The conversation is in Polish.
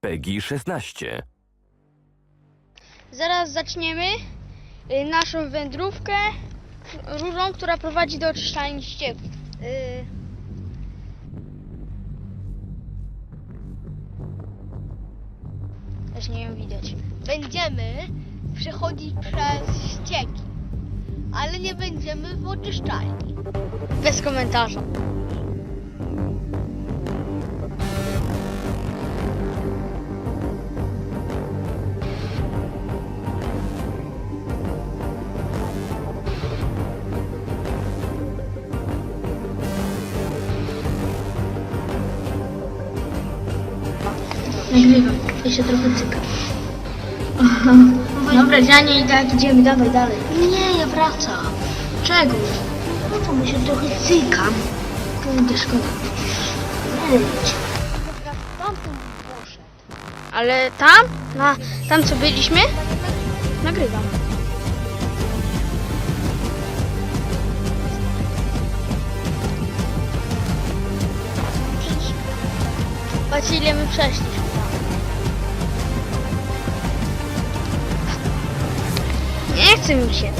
PEGI 16. Zaraz zaczniemy y, naszą wędrówkę rurą, która prowadzi do oczyszczalni ścieków. Y, Też nie ją widać. Będziemy przechodzić przez ścieki, ale nie będziemy w oczyszczalni. Bez komentarza. Nagrywam. Ja się trochę cykam. Dobra, Dzianie i tak idziemy, dawaj dalej. Nie, ja wracam. Czego? No to my się trochę cykam. Kurde, szkoda. Poszedł. Ale tam? Na, tam co byliśmy? Nagrywam. Patrz ile my przeszliśmy Максимовиче